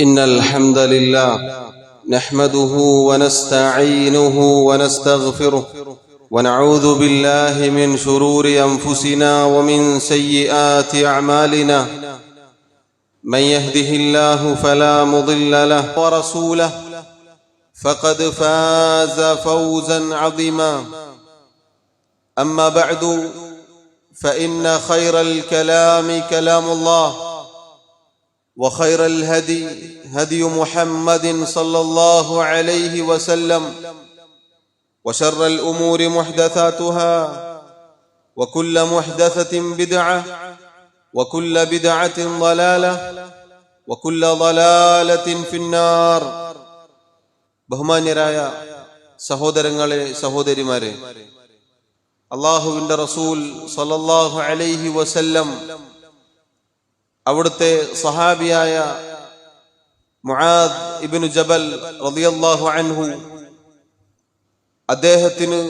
إن الحمد لله نحمده ونستعينه ونستغفره ونعوذ بالله من شرور أنفسنا ومن سيئات أعمالنا. من يهده الله فلا مضل له ورسوله فقد فاز فوزا عظيما. أما بعد فإن خير الكلام كلام الله. وخير الهدي هدي محمد صلى الله عليه وسلم وشر الامور محدثاتها وكل محدثه بدعه وكل بدعه ضلاله وكل ضلاله في النار ബഹുമാന്യരായ സഹോദരങ്ങളെ സഹോദരിമാരെ അള്ളാഹുവിന്റെ റസൂൽ സല്ലല്ലാഹു അലൈഹി വസല്ലം അവിടുത്തെ സഹാബിയായ മുആദ് ഇബ്നു ജബൽ റളിയല്ലാഹു അൻഹു അദ്ദേഹത്തിന്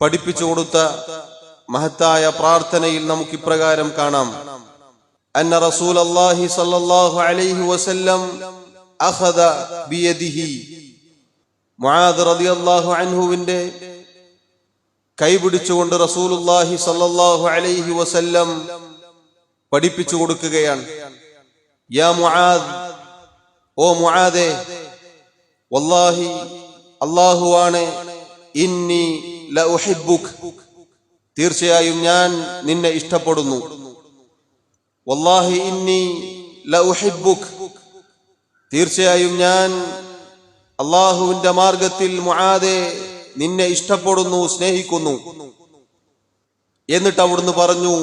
പഠിപ്പിച്ചു കൊടുത്ത മഹത്തായ പ്രാർത്ഥനയിൽ നമുക്ക് ഇപ്രകാരം കാണാം. അന്ന റസൂൽ അല്ലാഹി സല്ലല്ലാഹു അലൈഹി വസല്ലം അഖദ ബിയദിഹി. മുആദ് റളിയല്ലാഹു അൻഹുവിന്റെ കൈ പിടിച്ചുകൊണ്ട് റസൂലുള്ളാഹി സല്ലല്ലാഹു അലൈഹി വസല്ലം പഠിപ്പിച്ചു കൊടുക്കുകയാണ്. അല്ലാഹുവാണ് ഇന്നി തീർച്ചയായും ഞാൻ നിന്നെ ഇഷ്ടപ്പെടുന്നു. ഇന്നി തീർച്ചയായും ഞാൻ അള്ളാഹുവിന്റെ മാർഗത്തിൽ മുആദെ നിന്നെ ഇഷ്ടപ്പെടുന്നു സ്നേഹിക്കുന്നു. എന്നിട്ട് അവിടുന്ന് പറഞ്ഞു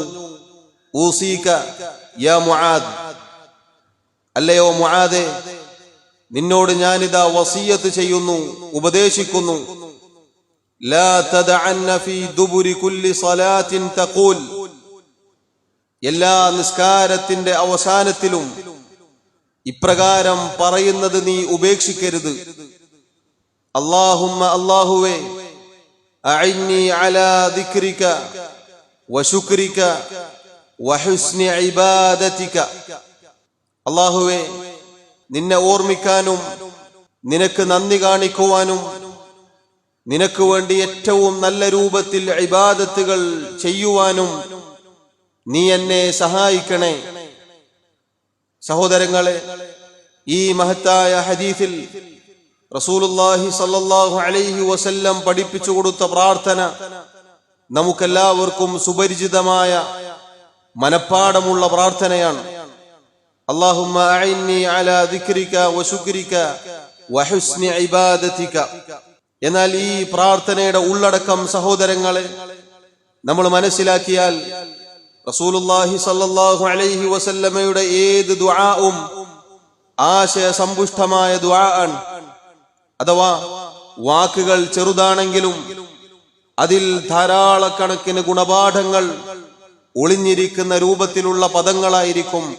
ഊസീക യാ മുആദ്. അല്ലയോ മുആദെ നിന്നോട് ഞാനിതാ വസീയത്ത് ചെയ്യുന്നു ഉപദേശിക്കുന്നു. ലാ തദഅന്ന ഫീ ദുബുരി കുല്ലി സ്വലാത്തിൻ തഖൂൽ. എല്ലാ നിസ്കാരത്തിന്റെ അവസാനത്തിലും ഇപ്രകാരം പറയുന്നത് നീ ഉപേക്ഷിക്കരുത്. അല്ലാഹുമ്മ അല്ലാഹുവേ അഇന്നി അലാ ദിക്രിക വശുക്രിക വഹുസ്നി ഇബാദത്തിക്ക അല്ലാഹുവേ നിന്നെ ഓർമ്മിക്കാനും നിനക്ക് നന്ദി കാണിക്കുവാനും നിനക്ക് വേണ്ടി ഏറ്റവും നല്ല രൂപത്തിൽ ഇബാദത്തുകൾ ചെയ്യുവാനും നീ എന്നെ സഹായിക്കണേ. സഹോദരങ്ങളെ ഈ മഹത്തായ ഹദീഫിൽ റസൂലുല്ലാഹി സല്ലല്ലാഹു അലൈഹി വസല്ലം പഠിപ്പിച്ചു കൊടുത്ത പ്രാർത്ഥന നമുക്കെല്ലാവർക്കും സുപരിചിതമായ മനപ്പാടമുള്ള പ്രാർത്ഥനയാണ്. അള്ളാഹുമ്മ അല ദിക്രിക്ക വശുക്രിക്ക വഹുസ്നി ഇബാദത്തിക്ക എന്നാൽ ഈ പ്രാർത്ഥനയുടെ ഉള്ളടക്കം സഹോദരങ്ങളെ നമ്മൾ മനസ്സിലാക്കിയാൽ റസൂലുല്ലാഹി സല്ലാഹു അലൈഹി വസല്ലമയുടെ ഏത് ദുആവും ആശയ സമ്പുഷ്ടമായ ദുആ ആണ് അഥവാ വാക്കുകൾ ചെറുതാണെങ്കിലും അതിൽ ധാരാളക്കണക്കിന് ഗുണപാഠങ്ങൾ ഒളിഞ്ഞിരിക്കുന്ന രൂപത്തിലുള്ള പദങ്ങളായിരിക്കും.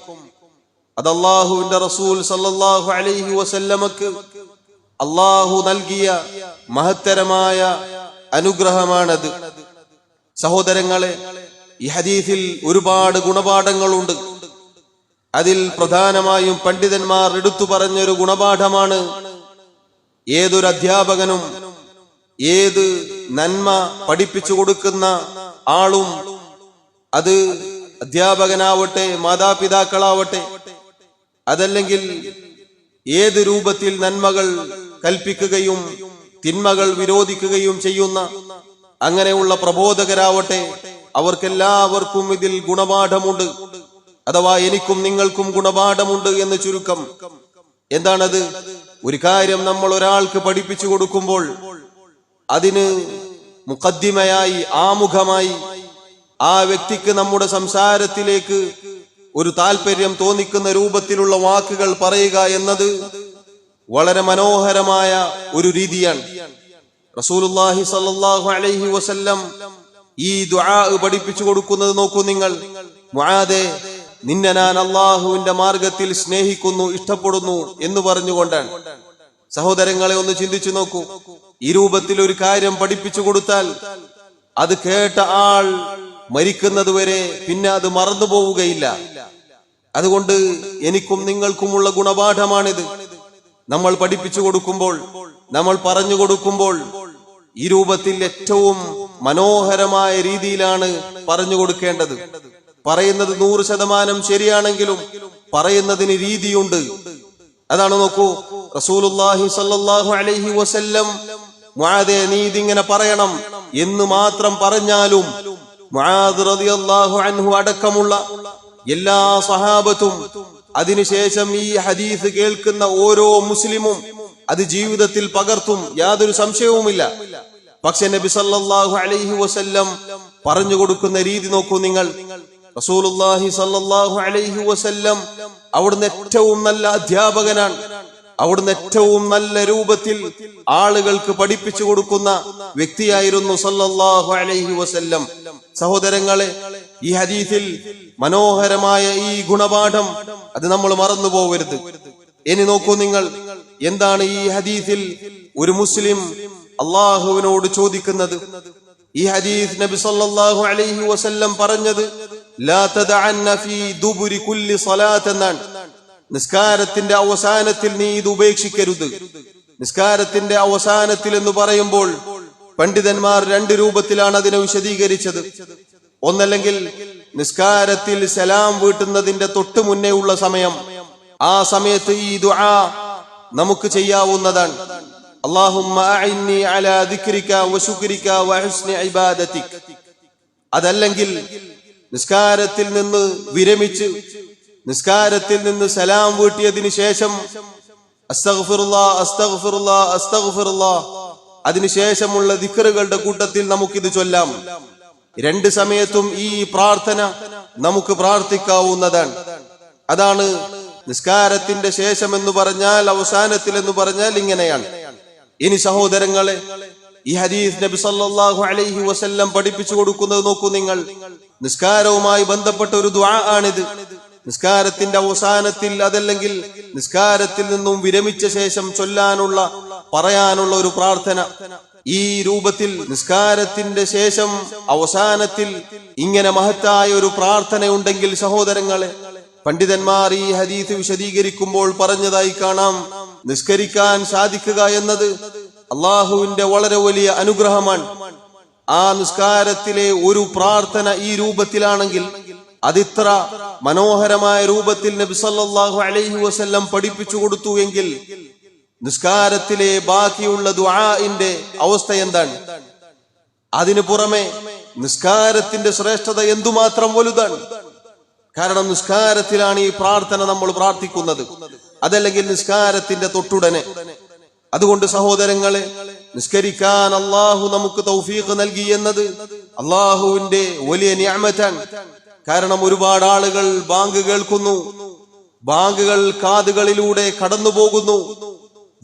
അത് അള്ളാഹുവിന്റെ റസൂൽ സല്ലാഹു അലൈഹി വസല്ലമക്ക് അള്ളാഹു നൽകിയ മഹത്തരമായ അനുഗ്രഹമാണത്. സഹോദരങ്ങളെ ഈ ഹദീസിൽ ഒരുപാട് ഗുണപാഠങ്ങളുണ്ട്. അതിൽ പ്രധാനമായും പണ്ഡിതന്മാർ എടുത്തു പറഞ്ഞൊരു ഗുണപാഠമാണ് ഏതൊരു അധ്യാപകനും ഏത് നന്മ പഠിപ്പിച്ചു കൊടുക്കുന്ന ആളും അത് അധ്യാപകനാവട്ടെ മാതാപിതാക്കളാവട്ടെ അതല്ലെങ്കിൽ ഏത് രൂപത്തിൽ നന്മകൾ കൽപ്പിക്കുകയും തിന്മകൾ വിരോധിക്കുകയും ചെയ്യുന്ന അങ്ങനെയുള്ള പ്രബോധകരാവട്ടെ അവർക്കെല്ലാവർക്കും ഇതിൽ ഗുണപാഠമുണ്ട്. അഥവാ എനിക്കും നിങ്ങൾക്കും ഗുണപാഠമുണ്ട് എന്ന് ചുരുക്കം. എന്താണത്? ഒരു കാര്യം നമ്മൾ ഒരാൾക്ക് പഠിപ്പിച്ചു കൊടുക്കുമ്പോൾ അതിന് മുഖദ്ദിമയായി ആമുഖമായി ആ വ്യക്തിക്ക് നമ്മുടെ സംസാരത്തിലേക്ക് ഒരു താല്പര്യം തോന്നിക്കുന്ന രൂപത്തിലുള്ള വാക്കുകൾ പറയുക എന്നത് വളരെ മനോഹരമായ ഒരു രീതിയാണ്. റസൂലുല്ലാഹി സല്ലല്ലാഹു അലൈഹി വസല്ലം ഈ ദുആ പഠിപ്പിച്ചു കൊടുക്കുന്നത് നോക്കൂ നിങ്ങൾ. മുആദേ നിന്നെ ഞാൻ അള്ളാഹുവിന്റെ മാർഗത്തിൽ സ്നേഹിക്കുന്നു ഇഷ്ടപ്പെടുന്നു എന്ന് പറഞ്ഞുകൊണ്ടാണ്. സഹോദരങ്ങളെ ഒന്ന് ചിന്തിച്ചു നോക്കൂ. ഈ രൂപത്തിൽ ഒരു കാര്യം പഠിപ്പിച്ചു കൊടുത്താൽ അത് കേട്ട ആൾ മരിക്കുന്നതുവരെ പിന്നെ അത് മറന്നു പോവുകയില്ല. അതുകൊണ്ട് എനിക്കും നിങ്ങൾക്കുമുള്ള ഗുണപാഠമാണിത്. നമ്മൾ പഠിപ്പിച്ചു കൊടുക്കുമ്പോൾ നമ്മൾ പറഞ്ഞു കൊടുക്കുമ്പോൾ ഈ രൂപത്തിൽ ഏറ്റവും മനോഹരമായ രീതിയിലാണ് പറഞ്ഞു കൊടുക്കേണ്ടത്. പറയുന്നത് നൂറ് ശതമാനം ശരിയാണെങ്കിലും പറയുന്നതിന് രീതിയുണ്ട്. അതാണ് നോക്കൂ റസൂലുല്ലാഹി സ്വല്ലല്ലാഹു അലൈഹി വസല്ലം നീ ഇതിങ്ങനെ പറയണം. എന്ന് മാത്രം പറഞ്ഞാലും അൻഹു അടക്കമുള്ള എല്ലാ സഹാബത്തും അതിനുശേഷം ഈ ഹദീസ് കേൾക്കുന്ന ഓരോ മുസ്ലിമും അത് ജീവിതത്തിൽ പകർത്തും യാതൊരു സംശയവുമില്ല. പക്ഷെ നബി സല്ലല്ലാഹു അലൈഹി വസല്ലം പറഞ്ഞു കൊടുക്കുന്ന രീതി നോക്കൂ നിങ്ങൾ. റസൂലുള്ളാഹി സല്ലല്ലാഹു അലൈഹി വസല്ലം അവിടുന്ന് ഏറ്റവും നല്ല അധ്യാപകനാണ്. അവിടുന്ന് ഏറ്റവും നല്ല രൂപത്തിൽ ആളുകൾക്ക് പഠിപ്പിച്ചു കൊടുക്കുന്ന വ്യക്തിയായിരുന്നു സല്ലല്ലാഹു അലൈഹി വസല്ലം. സഹോദരങ്ങളെ ഈ ഹദീസിൽ മനോഹരമായ ഈ ഗുണപാഠം അത് നമ്മൾ മറന്നു പോകരുത്. ഇനി നോക്കൂ നിങ്ങൾ എന്താണ് ഈ ഹദീസിൽ ഒരു മുസ്ലിം അള്ളാഹുവിനോട് ചോദിക്കുന്നത്? ഈ ഹദീസ് നബി സല്ലല്ലാഹു അലൈഹി വസല്ലം പറഞ്ഞത് ലാ തദഅന്ന ഫീ കുല്ലി സ്വലാത്ത് എന്നാണ്. നിസ്കാരത്തിന്റെ അവസാനത്തിൽ നീ ഇത് ഉപേക്ഷിക്കരുത്. നിസ്കാരത്തിന്റെ അവസാനത്തിൽ എന്ന് പറയുമ്പോൾ പണ്ഡിതന്മാർ രണ്ട് രൂപത്തിലാണ് അതിനെ വിശദീകരിച്ചത്. ഒന്നല്ലെങ്കിൽ നിസ്കാരത്തിൽ സലാം വീട്ടുന്നതിന്റെ തൊട്ടു മുന്നേ ഉള്ള സമയം. ആ സമയത്ത് ഈ ദുആ നമുക്ക് ചെയ്യാവുന്നതാണ്. അതല്ലെങ്കിൽ നിസ്കാരത്തിൽ നിന്ന് വിരമിച്ച് നിസ്കാരത്തിൽ നിന്ന് സലാം വീട്ടിയതിനു ശേഷം അസ്തഗ്ഫിറുല്ലാ അസ്തഗ്ഫിറുല്ലാ അസ്തഗ്ഫിറുല്ലാ അതിനുശേഷമുള്ള ദിക്കറുകളുടെ കൂട്ടത്തിൽ നമുക്കിത് ചൊല്ലാം. രണ്ട് സമയത്തും ഈ പ്രാർത്ഥന നമുക്ക് പ്രാർത്ഥിക്കാവുന്നതാണ്. അതാണ് നിസ്കാരത്തിന്റെ ശേഷം എന്ന് പറഞ്ഞാൽ അവസാനത്തിൽ എന്ന് പറഞ്ഞാൽ ഇങ്ങനെയാണ്. ഇനി സഹോദരങ്ങളെ ഈ ഹദീസ് നബി സല്ലല്ലാഹു അലൈഹി വസല്ലം പഠിപ്പിച്ചു കൊടുക്കുന്നത് നോക്കൂ നിങ്ങൾ. നിസ്കാരവുമായി ബന്ധപ്പെട്ട ഒരു ദ്വാ ആണിത്. നിസ്കാരത്തിന്റെ അവസാനത്തിൽ അതല്ലെങ്കിൽ നിസ്കാരത്തിൽ നിന്നും വിരമിച്ച ശേഷം ചൊല്ലാനുള്ള പറയാനുള്ള ഒരു പ്രാർത്ഥന. ഈ രൂപത്തിൽ നിസ്കാരത്തിന്റെ ശേഷം അവസാനത്തിൽ ഇങ്ങനെ മഹത്തായ ഒരു പ്രാർത്ഥനയുണ്ടെങ്കിൽ സഹോദരങ്ങളെ പണ്ഡിതന്മാർ ഈ ഹദീസ് വിശദീകരിക്കുമ്പോൾ പറഞ്ഞതായി കാണാം. നിസ്കരിക്കാൻ സാധിക്കുക എന്നത് അള്ളാഹുവിന്റെ വളരെ വലിയ അനുഗ്രഹമാണ്. ആ നിസ്കാരത്തിലെ ഒരു പ്രാർത്ഥന ഈ രൂപത്തിലാണെങ്കിൽ അതിത്ര മനോഹരമായ രൂപത്തിൽ നബി സല്ലല്ലാഹു അലൈഹി വസ്ല്ലം പഠിപ്പിച്ചു കൊടുത്തു എങ്കിൽ നിസ്കാരത്തിലെ ബാക്കിയുള്ള ദുആഇന്റെ അവസ്ഥ എന്താണ്? അതിനു പുറമെ നിസ്കാരത്തിന്റെ ശ്രേഷ്ഠത എന്തുമാത്രം വലുതാണ്? കാരണം നിസ്കാരത്തിലാണ് ഈ പ്രാർത്ഥന നമ്മൾ പ്രാർത്ഥിക്കുന്നത്. അതല്ലെങ്കിൽ നിസ്കാരത്തിന്റെ തൊട്ടുടനെ. അതുകൊണ്ട് സഹോദരങ്ങളെ നിസ്കരിക്കാൻ അള്ളാഹു നമുക്ക് തൗഫീഖ് നൽകി എന്നത് അള്ളാഹുവിന്റെ വലിയ ഞാമറ്റാണ് കാരണം ഒരുപാട് ആളുകൾ ബാങ്ക് കേൾക്കുന്നു. ബാങ്കുകൾ കാതുകളിലൂടെ കടന്നു പോകുന്നു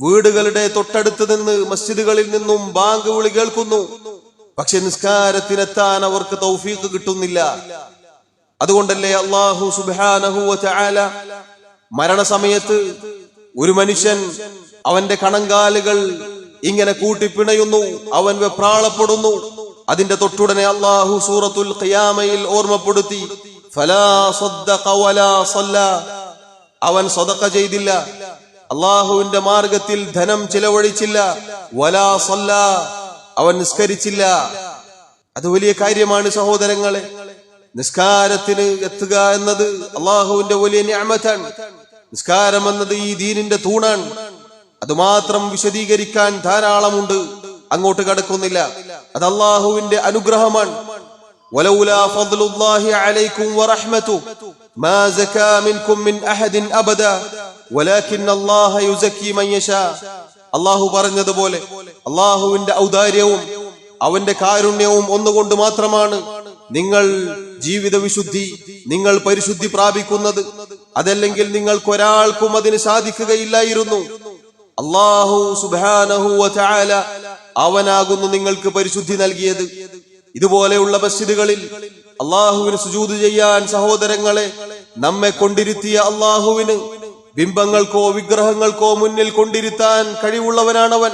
വീടുകളുടെ തൊട്ടടുത്ത് നിന്ന് മസ്ജിദുകളിൽ നിന്നും ബാങ്ക് വിളി കേൾക്കുന്നു. പക്ഷെ നിസ്കാരത്തിനെത്താൻ അവർക്ക് തൗഫീഖ് കിട്ടുന്നില്ല. അതുകൊണ്ടല്ലേ അള്ളാഹു സുബാനഹു ചാല മരണസമയത്ത് ഒരു മനുഷ്യൻ അവന്റെ കണങ്കാലുകൾ ഇങ്ങനെ കൂട്ടിപ്പിണയുന്നു അവൻ വെപ്രാളപ്പെടുന്നു. അതിന്റെ തൊട്ടുടനെ അള്ളാഹു സൂറത്തുൽ ഖിയാമയിൽ ഓർമ്മപ്പെടുത്തി അവൻ സ്വതക്ക ചെയ്തില്ല. അള്ളാഹുവിന്റെ മാർഗത്തിൽ ധനം ചിലവഴിച്ചില്ല. വലാ സല്ല. അവൻ നിസ്കരിച്ചില്ല. അത് വലിയ കാര്യമാണ് സഹോദരങ്ങളെ. നിസ്കാരത്തിന് എത്തുക എന്നത് അള്ളാഹുവിന്റെ വലിയ ഞാമത്താണ് നിസ്കാരം എന്നത് ഈ ദീനിന്റെ തൂണാണ്. അതുമാത്രം വിശദീകരിക്കാൻ ധാരാളമുണ്ട്. അങ്ങോട്ട് കടക്കുന്നില്ല അത് അള്ളാഹുവിന്റെ അനുഗ്രഹമാണ് ولولا فضل الله عليكم ورحمته ما زكى منكم من أحد أبدا ولكن الله يزكي من يشاء അള്ളാഹു പറഞ്ഞതുപോലെ അള്ളാഹുവിന്റെ ഔദാര്യവും അവന്റെ കാരുണ്യവും ഒന്നുകൊണ്ട് മാത്രമാണ് നിങ്ങൾ ജീവിത വിശുദ്ധി നിങ്ങൾ പരിശുദ്ധി പ്രാപിക്കുന്നത് അതല്ലെങ്കിൽ നിങ്ങൾക്ക് ഒരാൾക്കും അതിന് സാധിക്കുകയില്ലായിരുന്നു അള്ളാഹു സുബാനഹു ചാല അവനാകുന്നു നിങ്ങൾക്ക് പരിശുദ്ധി നൽകിയത്. ഇതുപോലെയുള്ള മസ്ജിദുകളിൽ അള്ളാഹുവിന് സുജൂത് ചെയ്യാൻ സഹോദരങ്ങളെ നമ്മെ കൊണ്ടിരുത്തിയ അള്ളാഹുവിന് ബിംബങ്ങൾക്കോ വിഗ്രഹങ്ങൾക്കോ മുന്നിൽ കൊണ്ടിരുത്താൻ കഴിവുള്ളവനാണവൻ.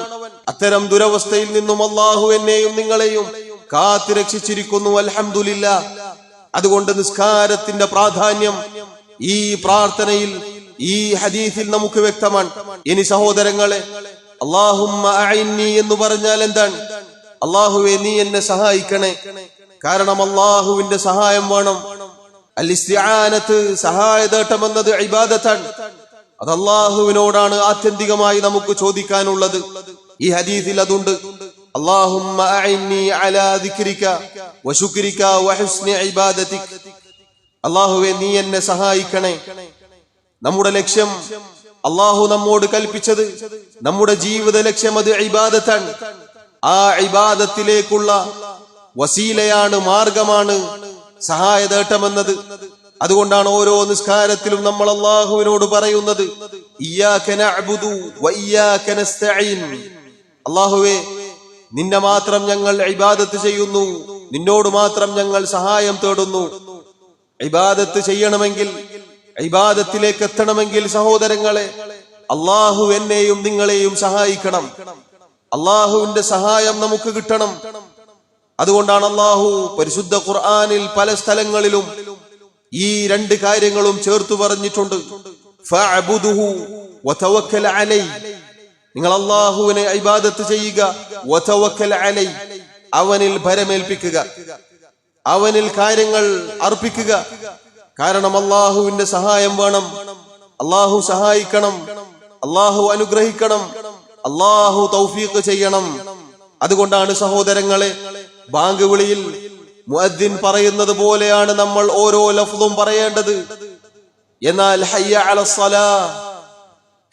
അത്തരം ദുരവസ്ഥയിൽ നിന്നും അള്ളാഹു എന്നെയും നിങ്ങളെയും കാത്തു രക്ഷിച്ചിരിക്കുന്നു അൽഹംദുലില്ല. അതുകൊണ്ട് നിസ്കാരത്തിന്റെ പ്രാധാന്യം ഈ പ്രാർത്ഥനയിൽ ഈ ഹദീസിൽ നമുക്ക് വ്യക്തമാണ്. ഇനി സഹോദരങ്ങളെ അള്ളാഹുമ്മ അഴിന്നി എന്ന് പറഞ്ഞാൽ എന്താണ്? അള്ളാഹുവെ നീ എന്നെ സഹായിക്കണേ. കാരണം അള്ളാഹുവിന്റെ സഹായം വേണം. അലിസ്യാനത്ത് സഹായതേട്ടം എന്നത് ഇബാദത്താണ്. അത് അള്ളാഹുവിനോടാണ് ആത്യന്തികമായി നമുക്ക് ചോദിക്കാനുള്ളത്. ഈ ഹദീസിൽ അതുണ്ട്. അള്ളാഹുവെ നീ എന്നെ സഹായിക്കണേ. നമ്മുടെ ലക്ഷ്യം അള്ളാഹു നമ്മോട് കൽപ്പിച്ചത് നമ്മുടെ ജീവിത ലക്ഷ്യം അത് ഇബാദത്താണ്. ആ ഇബാദത്തിലേക്കുള്ള വസീലയാണ് മാർഗമാണ് സഹായതേട്ടമെന്നത്. അതുകൊണ്ടാണ് ഓരോ നിസ്കാരത്തിലും നമ്മൾ അള്ളാഹുവിനോട് പറയുന്നത് അള്ളാഹുവേ നിന്നെ മാത്രം ഞങ്ങൾ ഇബാദത്ത് ചെയ്യുന്നു നിന്നോട് മാത്രം ഞങ്ങൾ സഹായം തേടുന്നു. ഇബാദത്ത് ചെയ്യണമെങ്കിൽ ഇബാദത്തിലേക്ക് എത്തണമെങ്കിൽ സഹോദരങ്ങളെ അള്ളാഹു എന്നെയും നിങ്ങളെയും സഹായിക്കണം. അള്ളാഹുവിന്റെ സഹായം നമുക്ക് കിട്ടണം. അതുകൊണ്ടാണ് അള്ളാഹു പരിശുദ്ധ ഖുർആാനിൽ പല സ്ഥലങ്ങളിലും ഈ രണ്ട് കാര്യങ്ങളും ചേർത്തു പറഞ്ഞിട്ടുണ്ട്. നിങ്ങൾ അള്ളാഹുവിനെ ഇബാദത്ത് ചെയ്യുക അവനിൽ ഭരമേൽപ്പിക്കുക. അവനിൽ കാര്യങ്ങൾ അർപ്പിക്കുക. കാരണം അള്ളാഹുവിന്റെ സഹായം വേണം. അള്ളാഹു സഹായിക്കണം. അള്ളാഹു അനുഗ്രഹിക്കണം. അള്ളാഹു തൗഫീഖ് ചെയ്യണം. അതുകൊണ്ടാണ് സഹോദരങ്ങളെ ബാങ്ക് വിളിയിൽ മുഅദ്ദിൻ പറയുന്നത് പോലെയാണ് നമ്മൾ ഓരോ ലഫ്ദും പറയേണ്ടത്. എന്നാൽ ഹയ്യ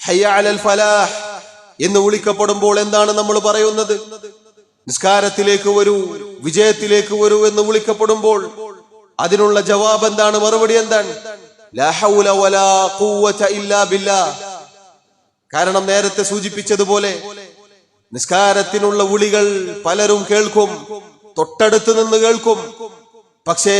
ഹയ്യ ഫലാഹ് എന്ന് വിളിക്കപ്പെടുമ്പോൾ എന്താണ് നമ്മൾ പറയുന്നത്? നിസ്കാരത്തിലേക്ക് വരൂ വിജയത്തിലേക്ക് വരൂ എന്ന് വിളിക്കപ്പെടുമ്പോൾ അതിനുള്ള ജവാബ് എന്താണ്? മറുപടി എന്താണ്? കാരണം നേരത്തെ സൂചിപ്പിച്ചതുപോലെ നിസ്കാരത്തിനുള്ള വിളികൾ പലരും കേൾക്കും തൊട്ടടുത്ത് നിന്ന് കേൾക്കും. പക്ഷേ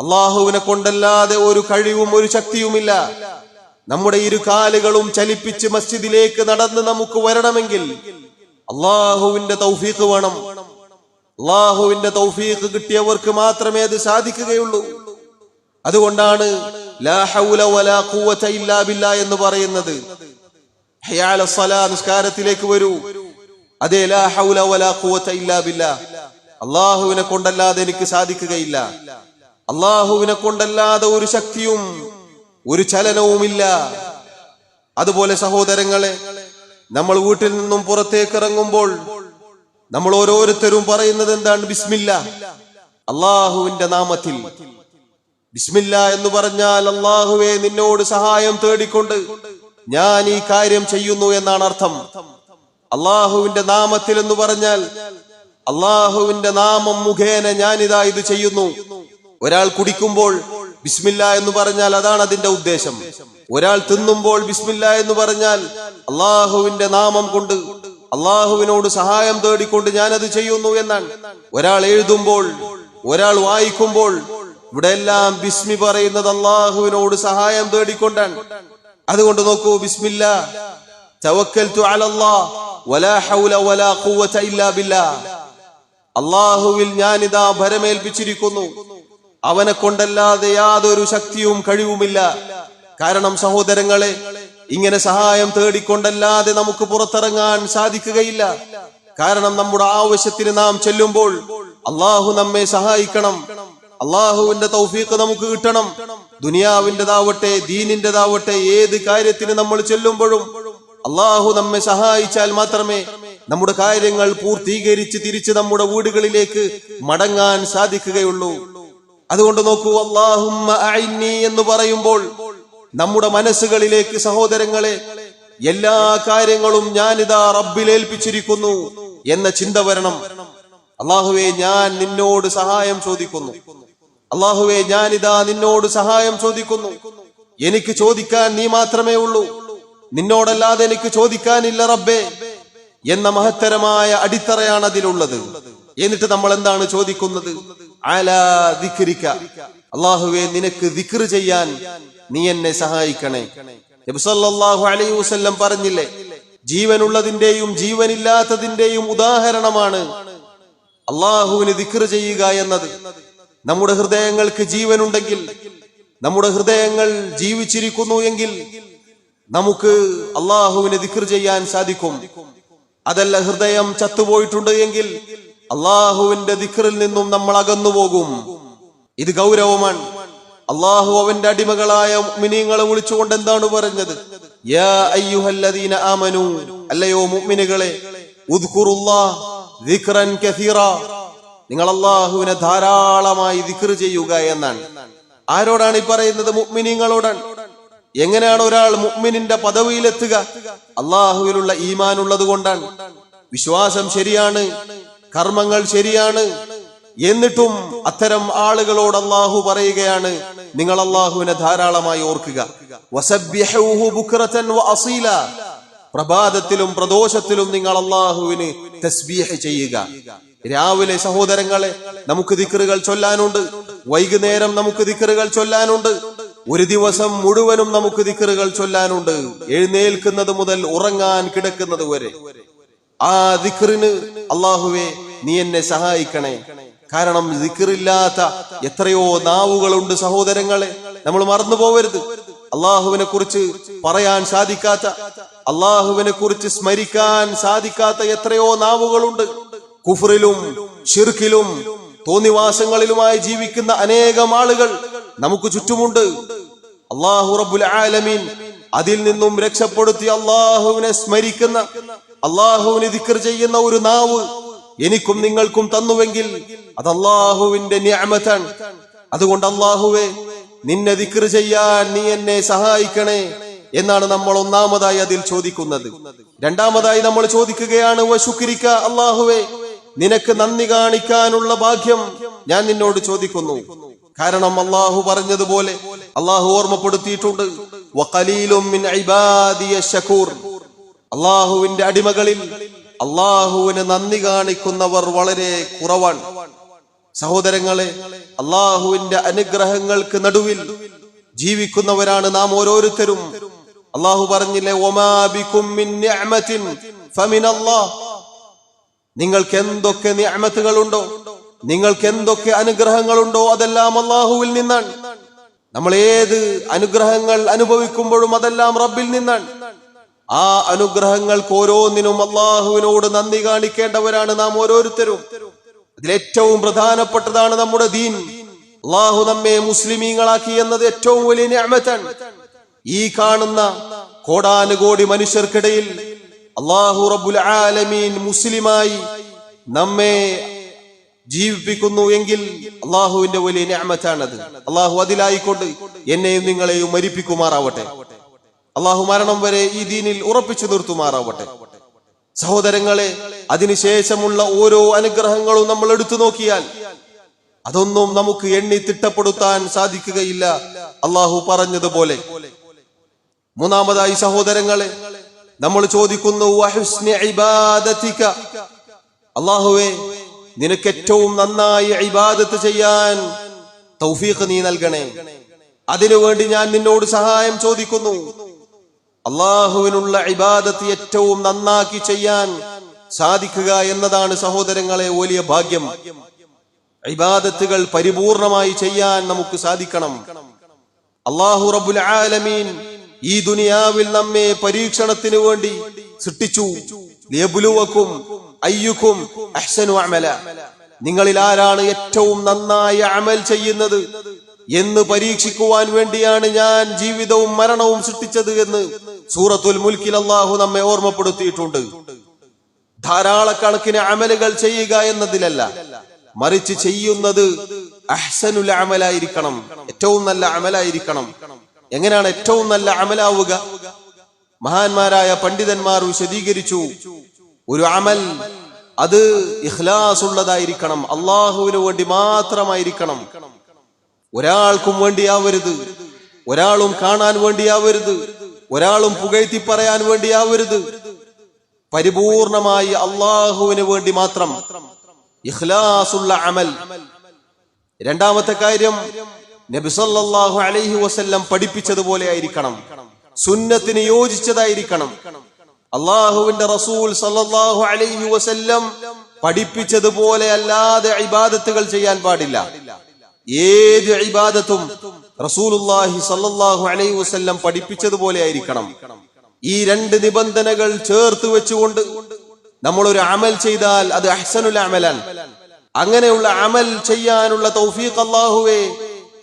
അള്ളാഹുവിനെ കൊണ്ടല്ലാതെ ഒരു കഴിവും ഒരു ശക്തിയുമില്ല. നമ്മുടെ ഇരു കാലുകളും ചലിപ്പിച്ച് മസ്ജിദിലേക്ക് നടന്ന് നമുക്ക് വരണമെങ്കിൽ അള്ളാഹുവിന്റെ തൗഫീഖ് വേണം. അള്ളാഹുവിന്റെ തൗഫീഖ് കിട്ടിയവർക്ക് മാത്രമേ അത് സാധിക്കുകയുള്ളൂ. അതുകൊണ്ടാണ് എന്ന് പറയുന്നത്. നിസ്കാരത്തിലേക്ക് വരൂ. അതേ അള്ളാഹുവിനെ കൊണ്ടല്ലാതെ എനിക്ക് സാധിക്കുകയില്ല. അള്ളാഹുവിനെ കൊണ്ടല്ലാതെ ഒരു ശക്തിയും ഒരു ചലനവുമില്ല. അതുപോലെ സഹോദരങ്ങളെ നമ്മൾ വീട്ടിൽ നിന്നും പുറത്തേക്ക് ഇറങ്ങുമ്പോൾ നമ്മൾ ഓരോരുത്തരും പറയുന്നത് എന്താണ്? ബിസ്മില്ല. അള്ളാഹുവിന്റെ നാമത്തിൽ. ബിസ്മില്ല എന്ന് പറഞ്ഞാൽ അള്ളാഹുവെ നിന്നോട് സഹായം തേടിക്കൊണ്ട് ഞാൻ ഈ കാര്യം ചെയ്യുന്നു എന്നാണ് അർത്ഥം. അള്ളാഹുവിന്റെ നാമത്തിൽ എന്ന് പറഞ്ഞാൽ അള്ളാഹുവിന്റെ നാമം മുഖേന ഞാനിതാ ഇത് ചെയ്യുന്നു. ഒരാൾ കുടിക്കുമ്പോൾ ബിസ്മില്ല എന്ന് പറഞ്ഞാൽ അതാണ് അതിന്റെ ഉദ്ദേശം. ഒരാൾ തിന്നുമ്പോൾ ബിസ്മില്ല എന്ന് പറഞ്ഞാൽ അള്ളാഹുവിന്റെ നാമം കൊണ്ട് അള്ളാഹുവിനോട് സഹായം തേടിക്കൊണ്ട് ഞാനത് ചെയ്യുന്നു എന്നാണ്. ഒരാൾ എഴുതുമ്പോൾ ഒരാൾ വായിക്കുമ്പോൾ ഇവിടെ എല്ലാം ബിസ്മി പറയുന്നത് അള്ളാഹുവിനോട് സഹായം തേടിക്കൊണ്ടാണ്. അതുകൊണ്ട് നോക്കൂ ബിസ്മില്ല അള്ളാഹുവിൽ ഞാനിതാ ഭരമേൽപ്പിച്ചിരിക്കുന്നു. അവനെ കൊണ്ടല്ലാതെ യാതൊരു ശക്തിയും കഴിവുമില്ല. കാരണം സഹോദരങ്ങളെ ഇങ്ങനെ സഹായം തേടിക്കൊണ്ടല്ലാതെ നമുക്ക് പുറത്തിറങ്ങാൻ സാധിക്കുകയില്ല. കാരണം നമ്മുടെ ആവശ്യത്തിന് നാം ചെല്ലുമ്പോൾ അള്ളാഹു നമ്മെ സഹായിക്കണം. അള്ളാഹുവിന്റെ തൗഫീഖ് നമുക്ക് കിട്ടണം. ദുനിയാവിന്റെതാവട്ടെ ദീനിന്റെതാവട്ടെ ഏത് കാര്യത്തിന് നമ്മൾ ചെല്ലുമ്പോഴും അള്ളാഹു നമ്മെ സഹായിച്ചാൽ മാത്രമേ നമ്മുടെ കാര്യങ്ങൾ പൂർത്തീകരിച്ച് തിരിച്ച് നമ്മുടെ വീടുകളിലേക്ക് മടങ്ങാൻ സാധിക്കുകയുള്ളൂ. അതുകൊണ്ട് നോക്കൂ അള്ളാഹുമ്മ എന്ന് പറയുമ്പോൾ നമ്മുടെ മനസ്സുകളിലേക്ക് സഹോദരങ്ങളെ എല്ലാ കാര്യങ്ങളും ഞാനിതാ റബ്ബിലേൽപ്പിച്ചിരിക്കുന്നു എന്ന ചിന്ത വരണം അള്ളാഹുവെ ഞാൻ നിന്നോട് സഹായം ചോദിക്കുന്നു. അള്ളാഹുവെ ഞാനിതാ നിന്നോട് സഹായം ചോദിക്കുന്നു. എനിക്ക് ചോദിക്കാൻ നീ മാത്രമേ ഉള്ളൂ. നിന്നോടല്ലാതെ എനിക്ക് ചോദിക്കാനില്ല റബ്ബേ എന്ന മഹത്തരമായ അടിത്തറയാണ് അതിലുള്ളത്. എന്നിട്ട് നമ്മൾ എന്താണ് ചോദിക്കുന്നത്? അലാ ദിക്രിക്ക. അള്ളാഹുവെ നിനക്ക് ദിക്ർ ചെയ്യാൻ നീ എന്നെ സഹായിക്കണേ. നബി അലൈ വസ്ല്ലം പറഞ്ഞില്ലേ ജീവനുള്ളതിന്റെയും ജീവനില്ലാത്തതിന്റെയും ഉദാഹരണമാണ് അള്ളാഹുവിന് ദിക്ർ ചെയ്യുക എന്നത്. നമ്മുടെ ഹൃദയങ്ങൾക്ക് ജീവനുണ്ടെങ്കിൽ നമ്മുടെ ഹൃദയങ്ങൾ ജീവിച്ചിരിക്കുന്നു എങ്കിൽ നമുക്ക് അള്ളാഹുവിനെ ദിക്ർ ചെയ്യാൻ സാധിക്കും. അതല്ല ഹൃദയം ചത്തുപോയിട്ടുണ്ട് എങ്കിൽ അള്ളാഹുവിന്റെ ദിക്റിൽ നിന്നും നമ്മൾ അകന്നു പോകും ഇത് ഗൗരവമാണ്. അള്ളാഹു അവന്റെ അടിമകളായ മുഅ്മിനീങ്ങളെ വിളിച്ചുകൊണ്ട് എന്താണ് പറഞ്ഞത്? യാ അയ്യുഹല്ലദീന ആമനു. അല്ലയോ മുഅ്മിനുകളെ കസീറ. നിങ്ങൾ അള്ളാഹുവിനെ ധാരാളമായി ദിക്ർ ചെയ്യുക എന്നാണ്. ആരോടാണ് ഈ പറയുന്നത് മുഅ്മിനീങ്ങളോടാണ്? എങ്ങനെയാണ് ഒരാൾ മുഅ്മിനിന്റെ പദവിയിലെത്തുക? അള്ളാഹുവിലുള്ള ഈമാൻ ഉള്ളത് കൊണ്ടാണ്. വിശ്വാസം ശരിയാണ് കർമ്മങ്ങൾ ശരിയാണ് എന്നിട്ടും അത്തരം ആളുകളോട് അള്ളാഹു പറയുകയാണ്. നിങ്ങൾ അള്ളാഹുവിനെ ധാരാളമായി ഓർക്കുക. പ്രഭാതത്തിലും പ്രദോഷത്തിലും നിങ്ങൾ അള്ളാഹുവിന് തസ്ബീഹ് ചെയ്യുക. രാവിലെ സഹോദരങ്ങളെ നമുക്ക് ദിക്കറുകൾ ചൊല്ലാനുണ്ട്. വൈകുന്നേരം നമുക്ക് ദിക്കറുകൾ ചൊല്ലാനുണ്ട്. ഒരു ദിവസം മുഴുവനും നമുക്ക് ദിക്കറുകൾ ചൊല്ലാനുണ്ട്. എഴുന്നേൽക്കുന്നത് മുതൽ ഉറങ്ങാൻ കിടക്കുന്നത് വരെ. ആ ദിക്കറിന് അള്ളാഹുവെ നീ എന്നെ സഹായിക്കണേ. കാരണം ദിക്കറില്ലാത്ത എത്രയോ നാവുകളുണ്ട് സഹോദരങ്ങളെ. നമ്മൾ മറന്നു പോവരുത്. അള്ളാഹുവിനെ കുറിച്ച് പറയാൻ സാധിക്കാത്ത അള്ളാഹുവിനെ കുറിച്ച് സ്മരിക്കാൻ സാധിക്കാത്ത എത്രയോ നാവുകളുണ്ട്. കുഫറിലും ഷിർക്കിലും തോന്നിവാസങ്ങളിലുമായി ജീവിക്കുന്ന അനേകം ആളുകൾ നമുക്ക് ചുറ്റുമുണ്ട്. അള്ളാഹു റബുൽ ആലമീൻ അതിൽ നിന്നും രക്ഷപ്പെടുത്തി അള്ളാഹുവിനെ സ്മരിക്കുന്ന അള്ളാഹുവിനെ ദിക്കർ ചെയ്യുന്ന ഒരു നാവ് എനിക്കും നിങ്ങൾക്കും തന്നുവെങ്കിൽ അത് അള്ളാഹുവിന്റെ നിഅമത്താണ്. അതുകൊണ്ട് അള്ളാഹുവെ നിന്നെ ദിക്കർ ചെയ്യാൻ നീ എന്നെ സഹായിക്കണേ എന്നാണ് നമ്മൾ ഒന്നാമതായി അതിൽ ചോദിക്കുന്നത്. രണ്ടാമതായി നമ്മൾ ചോദിക്കുകയാണ് വശുക്രിക്ക അള്ളാഹുവെ നിനക്ക് നന്ദി കാണിക്കാനുള്ള ഭാഗ്യം ഞാൻ നിന്നോട് ചോദിക്കുന്നു. കാരണം അള്ളാഹു പറഞ്ഞതുപോലെ അള്ളാഹു ഓർമ്മപ്പെടുത്തിയിട്ടുണ്ട് അള്ളാഹുവിന്റെ അടിമകളിൽ അള്ളാഹുവിന് നന്ദി കാണിക്കുന്നവർ വളരെ കുറവാണ്. സഹോദരങ്ങളെ അള്ളാഹുവിന്റെ അനുഗ്രഹങ്ങൾക്ക് നടുവിൽ ജീവിക്കുന്നവരാണ് നാം ഓരോരുത്തരും. അള്ളാഹു പറഞ്ഞില്ലേ ഒമാബിക്കും നിങ്ങൾക്ക് എന്തൊക്കെ നിയമത്തുകളുണ്ടോ നിങ്ങൾക്ക് എന്തൊക്കെ അനുഗ്രഹങ്ങളുണ്ടോ? അതെല്ലാം അള്ളാഹുവിൽ നിന്നാണ്. നമ്മൾ ഏത് അനുഗ്രഹങ്ങൾ അനുഭവിക്കുമ്പോഴും അതെല്ലാം റബ്ബിൽ നിന്നാണ്. ആ അനുഗ്രഹങ്ങൾക്ക് ഓരോന്നിനും അള്ളാഹുവിനോട് നന്ദി കാണിക്കേണ്ടവരാണ് നാം ഓരോരുത്തരും. അതിലേറ്റവും പ്രധാനപ്പെട്ടതാണ് നമ്മുടെ ദീൻ. അള്ളാഹു നമ്മെ മുസ്ലിമീങ്ങളാക്കി എന്നത് ഏറ്റവും വലിയ ഞാമത്താണ് ഈ കാണുന്ന കോടാനുകോടി മനുഷ്യർക്കിടയിൽ അള്ളാഹു റബുൽ ആലമീൻ മുസ്ലിമായി നമ്മെ ജീവിപ്പിക്കുന്നു എങ്കിൽ അള്ളാഹുവിന്റെ വലിയ ഞാമത്താണത് അള്ളാഹു അതിലായിക്കൊണ്ട് എന്നെയും നിങ്ങളെയും മരിപ്പിക്കുമാറാവട്ടെ. അള്ളാഹു മരണം വരെ ഈ ദീനിൽ ഉറപ്പിച്ചു നിർത്തുമാറാവട്ടെ. സഹോദരങ്ങളെ അതിനുശേഷമുള്ള ഓരോ അനുഗ്രഹങ്ങളും നമ്മൾ എടുത്തു നോക്കിയാൽ അതൊന്നും നമുക്ക് എണ്ണി തിട്ടപ്പെടുത്താൻ സാധിക്കുകയില്ല. അള്ളാഹു പറഞ്ഞതുപോലെ. മൂന്നാമതായി സഹോദരങ്ങളെ നമ്മൾ ചോദിക്കുന്നു. അള്ളാഹുവേ നിനക്ക് ഏറ്റവും നന്നായി ഇബാദത്ത് ചെയ്യാൻ തൗഫീഖ് നീ നൽകണേ. അതിനുവേണ്ടി ഞാൻ നിന്നോട് സഹായം ചോദിക്കുന്നു. അള്ളാഹുവിനുള്ള ഇബാദത്ത് ഏറ്റവും നന്നാക്കി ചെയ്യാൻ സാധിക്കുക എന്നതാണ് സഹോദരങ്ങളെ വലിയ ഭാഗ്യം. ഇബാദത്തുകൾ പരിപൂർണമായി ചെയ്യാൻ നമുക്ക് സാധിക്കണം. അള്ളാഹു റബുൽ ആലമീൻ ഈ ദുനിയാവിൽ നമ്മെ പരീക്ഷണത്തിന് വേണ്ടി സൃഷ്ടിച്ചു. ലിയബ്ലുവക്കും അയ്യുക്കും അഹ്സനു അമല. നിങ്ങളിൽ ആരാണ് ഏറ്റവും നന്നായി അമൽ ചെയ്യുന്നത്? എന്ന് പരീക്ഷിക്കുവാൻ വേണ്ടിയാണ് ഞാൻ ജീവിതവും മരണവും സൃഷ്ടിച്ചത് എന്ന് സൂറത്തുൽ മുൽക്കിൽ അള്ളാഹു നമ്മെ ഓർമ്മപ്പെടുത്തിയിട്ടുണ്ട്. ധാരാളക്കണക്കിന് അമലുകൾ ചെയ്യുക എന്നതിലല്ല മറിച്ച് ചെയ്യുന്നത് അഹ്സനുൽ അമലായിരിക്കണം ഏറ്റവും നല്ല അമലായിരിക്കണം. എങ്ങനെയാണ് ഏറ്റവും നല്ല അമലാവുക? മഹാന്മാരായ പണ്ഡിതന്മാർ വിശദീകരിച്ചു ഒരു അമൽ അത് ഇഖ്ലാസ് ഉള്ളതായിരിക്കണം അള്ളാഹുവിന് വേണ്ടി മാത്രമായിരിക്കണം. ഒരാൾക്കും വേണ്ടിയാവരുത്. ഒരാളും കാണാൻ വേണ്ടിയാവരുത്. ഒരാളും പുകഴ്ത്തി പറയാൻ വേണ്ടിയാവരുത്. പരിപൂർണമായി അള്ളാഹുവിന് വേണ്ടി മാത്രം. ഇഖ്ലാസുള്ള അമൽ. രണ്ടാമത്തെ കാര്യം നബി സല്ലല്ലാഹു അലൈഹി വസല്ലം പഠിപ്പിച്ചതുപോലെ ആയിരിക്കണം. സുന്നത്തിന് യോജിച്ചതായിരിക്കണം. അള്ളാഹുവിന്റെ റസൂൽ സല്ലാഹു അലൈഹി വസ്ല്ലം പഠിപ്പിച്ചതുപോലെ അല്ലാതെ ഇബാദത്തുകൾ ചെയ്യാൻ പാടില്ല. ഏത് ഇബാദത്തും റസൂലുല്ലാഹി സല്ലല്ലാഹു അലൈഹി വസല്ലം പഠിപ്പിച്ചതുപോലെ ആയിരിക്കണം. ഈ രണ്ട് നിബന്ധനകൾ ചേർത്ത് വെച്ചുകൊണ്ട് നമ്മൾ ഒരു അമൽ ചെയ്താൽ അത് അഹ്സനുൽ അമലാൻ. അങ്ങനെയുള്ള അമൽ ചെയ്യാനുള്ള തൗഫീഖ് അല്ലാഹുവേ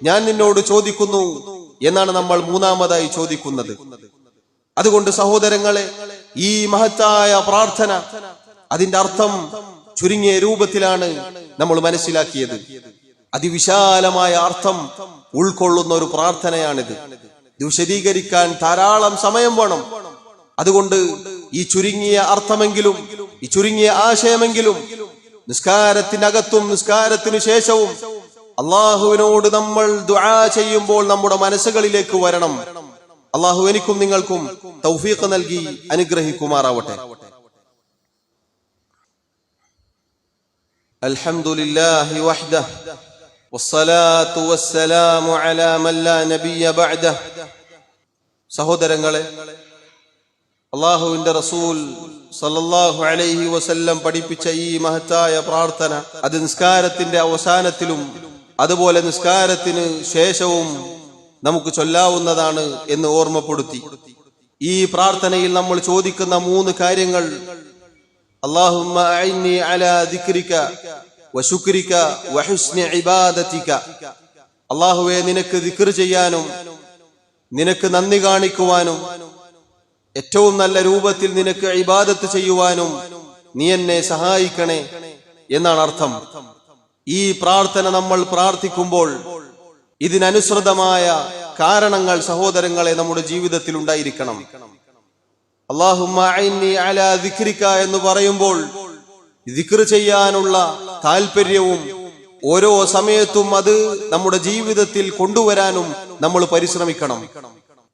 ഞാൻ നിന്നോട് ചോദിക്കുന്നു എന്നാണ് നമ്മൾ മൂന്നാമതായി ചോദിക്കുന്നത്. അതുകൊണ്ട് സഹോദരങ്ങളെ ഈ മഹത്തായ പ്രാർത്ഥന അതിന്റെ അർത്ഥം ചുരുങ്ങിയ രൂപത്തിലാണ് നമ്മൾ മനസ്സിലാക്കിയത്. അതിവിശാലമായ അർത്ഥം ഉൾക്കൊള്ളുന്ന ഒരു പ്രാർത്ഥനയാണിത്. ഇത് വിശദീകരിക്കാൻ ധാരാളം സമയം വേണം. അതുകൊണ്ട് ഈ ചുരുങ്ങിയ അർത്ഥമെങ്കിലും ഈ ചുരുങ്ങിയ ആശയമെങ്കിലും നിസ്കാരത്തിനകത്തും നിസ്കാരത്തിനു ശേഷവും അള്ളാഹുവിനോട് നമ്മൾ ദുആ ചെയ്യുമ്പോൾ നമ്മുടെ മനസ്സുകളിലേക്ക് വരണം. അള്ളാഹു എനിക്കും നിങ്ങൾക്കും തൗഫീഖ് നൽകി അനുഗ്രഹിക്കുമാറാവട്ടെ. അൽഹംദുലില്ലാഹി വഹ്ദഹ്. സഹോദരങ്ങളെ അള്ളാഹുവിന്റെ റസൂൽ സല്ലല്ലാഹു അലൈഹി വസല്ലം പഠിപ്പിച്ച ഈ മഹത്തായ പ്രാർത്ഥന അത് നിസ്കാരത്തിന്റെ അവസാനത്തിലും അതുപോലെ നിസ്കാരത്തിന് ശേഷവും നമുക്ക് ചൊല്ലാവുന്നതാണ് എന്ന് ഓർമ്മപ്പെടുത്തി. ഈ പ്രാർത്ഥനയിൽ നമ്മൾ ചോദിക്കുന്ന മൂന്ന് കാര്യങ്ങൾ അള്ളാഹു വശുക്രിക്ക വഹുസ്ന ഇബാദത്തിക്ക. അള്ളാഹുവെ നിനക്ക് ദിക്ർ ചെയ്യാനും നിനക്ക് നന്ദി കാണിക്കുവാനും ഏറ്റവും നല്ല രൂപത്തിൽ നിനക്ക് ഇബാദത്ത് ചെയ്യുവാനും നീ എന്നെ സഹായിക്കണേ എന്നാണ് അർത്ഥം. ഈ പ്രാർത്ഥന നമ്മൾ പ്രാർത്ഥിക്കുമ്പോൾ ഇതിനനുസൃതമായ കാരണങ്ങൾ സഹോദരങ്ങളെ നമ്മുടെ ജീവിതത്തിൽ ഉണ്ടായിരിക്കണം. അള്ളാഹുമ്മ എന്ന് പറയുമ്പോൾ ദിക്ർ ചെയ്യാനുള്ള താല്പര്യവും ഓരോ സമയത്തും അത് നമ്മുടെ ജീവിതത്തിൽ കൊണ്ടുവരാനും നമ്മൾ പരിശ്രമിക്കണം.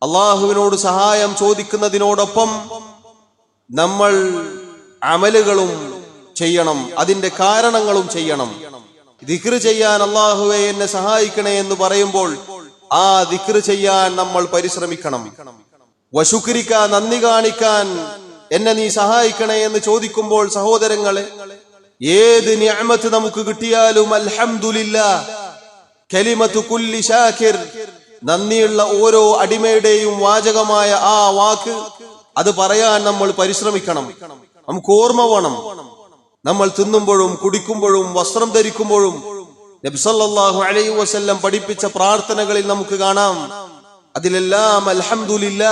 അള്ളാഹുവിനോട് സഹായം ചോദിക്കുന്നതിനോടൊപ്പം നമ്മൾ അമലുകളും ചെയ്യണം അതിന്റെ കാരണങ്ങളും ചെയ്യണം. ദിക്ർ ചെയ്യാൻ അള്ളാഹുവെ എന്നെ സഹായിക്കണേ എന്ന് പറയുമ്പോൾ ആ ദിക്ർ ചെയ്യാൻ നമ്മൾ പരിശ്രമിക്കണം. വശുക്കിരിക്കാൻ നന്ദി കാണിക്കാൻ എന്നെ നീ സഹായിക്കണേ എന്ന് ചോദിക്കുമ്പോൾ സഹോദരങ്ങളെ ഏത് ഞാമത്ത് നമുക്ക് കിട്ടിയാലും അൽഹംദുലില്ല. കലിമത്തു കുല്ലി ഷാക്കിർ നന്ദിയുള്ള ഓരോ അടിമയുടെയും വാചകമായ ആ വാക്ക് അത് പറയാൻ നമ്മൾ പരിശ്രമിക്കണം. നമുക്ക് ഓർമ്മ വേണം. നമ്മൾ തിന്നുമ്പോഴും കുടിക്കുമ്പോഴും വസ്ത്രം ധരിക്കുമ്പോഴും നബ്സല്ലാഹു അലൈ വസല്ലം പഠിപ്പിച്ച പ്രാർത്ഥനകളിൽ നമുക്ക് കാണാം. അതിലെല്ലാം അൽഹംദുലില്ല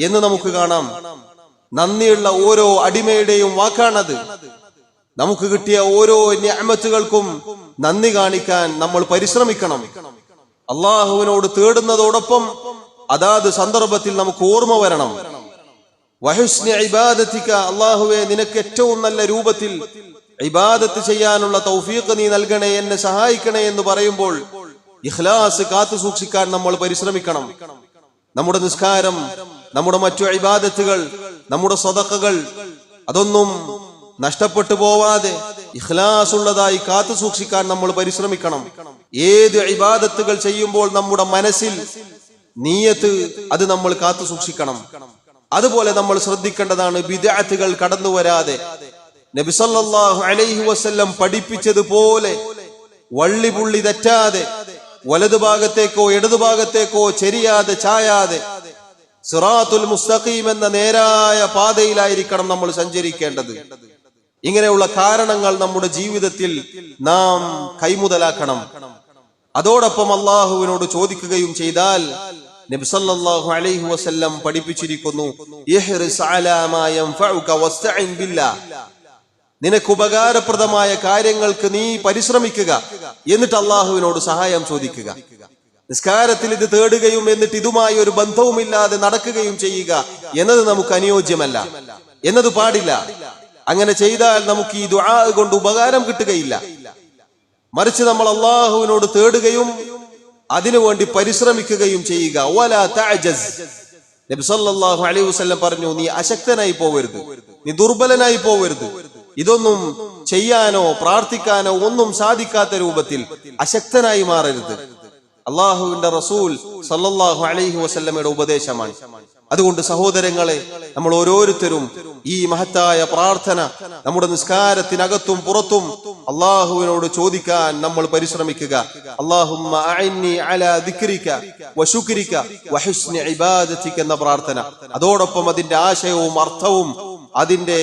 എന്ന് നമുക്ക് കാണാം. നന്ദിയുള്ള ഓരോ അടിമയുടെയും വാക്കാണത്. നമുക്ക് കിട്ടിയ ഓരോ ഞാമത്തുകൾക്കും നന്ദി കാണിക്കാൻ നമ്മൾ പരിശ്രമിക്കണം. അള്ളാഹുവിനോട് തേടുന്നതോടൊപ്പം അതാത് സന്ദർഭത്തിൽ നമുക്ക് ഓർമ്മ വരണം. വഹുസ്നെ ഇബാദത്തിക്ക അള്ളാഹുവെ നിനക്ക് ഏറ്റവും നല്ല രൂപത്തിൽ ഇബാദത്ത് ചെയ്യാനുള്ള തൗഫീഖ് നീ നൽകണേ എന്നെ സഹായിക്കണേ എന്ന് പറയുമ്പോൾ ഇഖ്ലാസ് കാത്തു സൂക്ഷിക്കാൻ നമ്മൾ പരിശ്രമിക്കണം. നമ്മുടെ നിസ്കാരം നമ്മുടെ മറ്റു ഇബാദത്തുകൾ നമ്മുടെ സ്വതക്കകൾ അതൊന്നും നഷ്ടപ്പെട്ടു പോവാതെ ഇഖ്ലാസ് ഉള്ളതായി കാത്തു സൂക്ഷിക്കാൻ നമ്മൾ പരിശ്രമിക്കണം. ഏത് ഇബാദത്തുകൾ ചെയ്യുമ്പോൾ നമ്മുടെ മനസ്സിൽ നീയത്ത് അത് നമ്മൾ കാത്തു സൂക്ഷിക്കണം. അതുപോലെ നമ്മൾ ശ്രദ്ധിക്കേണ്ടതാണ് വിദ്യാർത്ഥികൾ കടന്നു വരാതെ. നബിസല്ലാഹു അലൈഹി വസ്ല്ലം പഠിപ്പിച്ചതുപോലെ വള്ളി പുള്ളി തെറ്റാതെ വലതു ഭാഗത്തേക്കോ ഇടതു ഭാഗത്തേക്കോ ചെരിയാതെ ചായാതെ സിറാത്തുൽ മുസ്തഖീം എന്ന നേരായ പാതയിലായിരിക്കണം നമ്മൾ സഞ്ചരിക്കേണ്ടത്. ഇങ്ങനെയുള്ള കാരണങ്ങൾ നമ്മുടെ ജീവിതത്തിൽ നാം കൈമുതലാക്കണം. അതോടൊപ്പം അള്ളാഹുവിനോട് ചോദിക്കുകയും ചെയ്താൽ നബിസല്ലാഹു അലൈഹി വസല്ലം പഠിപ്പിച്ചിരിക്കുന്നു നിനക്ക് ഉപകാരപ്രദമായ കാര്യങ്ങൾക്ക് നീ പരിശ്രമിക്കുക എന്നിട്ട് അള്ളാഹുവിനോട് സഹായം ചോദിക്കുക. നിസ്കാരത്തിൽ ഇത് തേടുകയും എന്നിട്ട് ഇതുമായി ഒരു ബന്ധവുമില്ലാതെ നടക്കുകയും ചെയ്യുക എന്നത് നമുക്ക് അനുയോജ്യമല്ല. എന്നത് പാടില്ല. അങ്ങനെ ചെയ്താൽ നമുക്ക് ഈ ദുആ കൊണ്ട് ഉപകാരം കിട്ടുകയില്ല. മറിച്ച് നമ്മൾ അള്ളാഹുവിനോട് തേടുകയും അതിനുവേണ്ടി പരിശ്രമിക്കുകയും ചെയ്യുക. അലൈഹി വസല്ലം പറഞ്ഞു നീ അശക്തനായി പോവരുത്. നീ ദുർബലനായി പോവരുത്. ഇതൊന്നും ചെയ്യാനോ പ്രാർത്ഥിക്കാനോ ഒന്നും സാധിക്കാത്ത രൂപത്തിൽ അശക്തനായി മാറരുത്. അള്ളാഹുവിന്റെ റസൂൽ സല്ലല്ലാഹു അലൈഹി വസല്ലമയുടെ ഉപദേശമാണ്. അതുകൊണ്ട് സഹോദരങ്ങളെ നമ്മൾ ഓരോരുത്തരും ഈ മഹത്തായ പ്രാർത്ഥന നമ്മുടെ നിസ്കാരത്തിനകത്തും പുറത്തും അള്ളാഹുവിനോട് ചോദിക്കാൻ നമ്മൾ പരിശ്രമിക്കുക. എന്ന പ്രാർത്ഥന. അതോടൊപ്പം അതിന്റെ ആശയവും അർത്ഥവും അതിന്റെ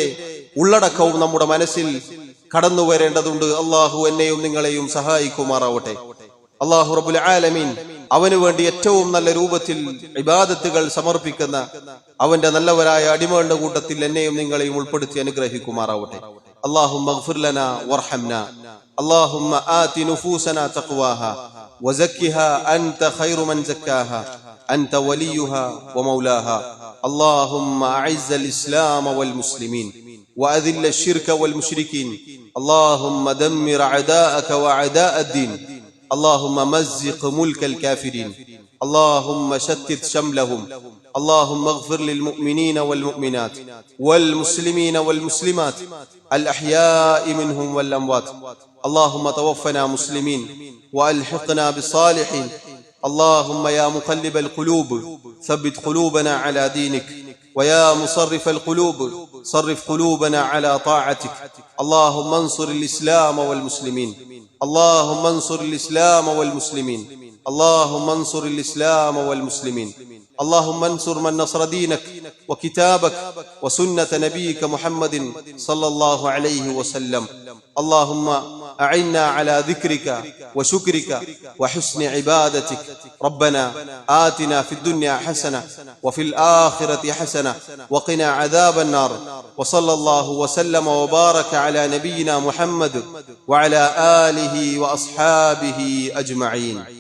ഉള്ളടക്കവും നമ്മുടെ മനസ്സിൽ കടന്നു വരേണ്ടതുണ്ട് അള്ളാഹു എന്നെയും നിങ്ങളെയും സഹായിക്കുമാറാവട്ടെ. അള്ളാഹു റബുൽ ആലമീൻ അവന് വേണ്ടി ഏറ്റവും നല്ല രൂപത്തിൽ ഇബാദത്തുകൾ സമർപ്പിക്കുന്ന അവന്റെ നല്ലവരായ അടിമകളുടെ കൂട്ടത്തിൽ എന്നെയും നിങ്ങളെയും ഉൾപ്പെടുത്തി അനുഗ്രഹിക്കുമാറാവട്ടെ اللهم اغفر لنا وارحمنا اللهم آت نفوسنا تقواها وزكها أنت خير من زكاها أنت وليها ومولاها اللهم أعز الإسلام والمسلمين وأذل الشرك والمشركين اللهم دمر أعداءك وأعداء الدين اللهم مزق ملك الكافرين. اللهم شتت شملهم. اللهم اغفر للمؤمنين والمؤمنات والمسلمين والمسلمات. الأحياء منهم والأموات. اللهم توفنا مسلمين وألحقنا بالصالحين اللهم يا مقلب القلوب ثبت قلوبنا على دينك. ويا مصرف القلوب صرف قلوبنا على طاعتك. اللهم انصر الإسلام والمسلمين. اللهم انصر الإسلام والمسلمين. اللهم انصر الإسلام والمسلمين. اللهم انصر من نصر دينك وكتابك وسنة نبيك محمد صلى الله عليه وسلم. اللهم أعنا على ذكرك وشكرك وحسن عبادتك. ربنا آتنا في الدنيا حسنة وفي الآخرة حسنة وقنا عذاب النار. وصلى الله وسلم وبارك على نبينا محمد وعلى آله وأصحابه أجمعين.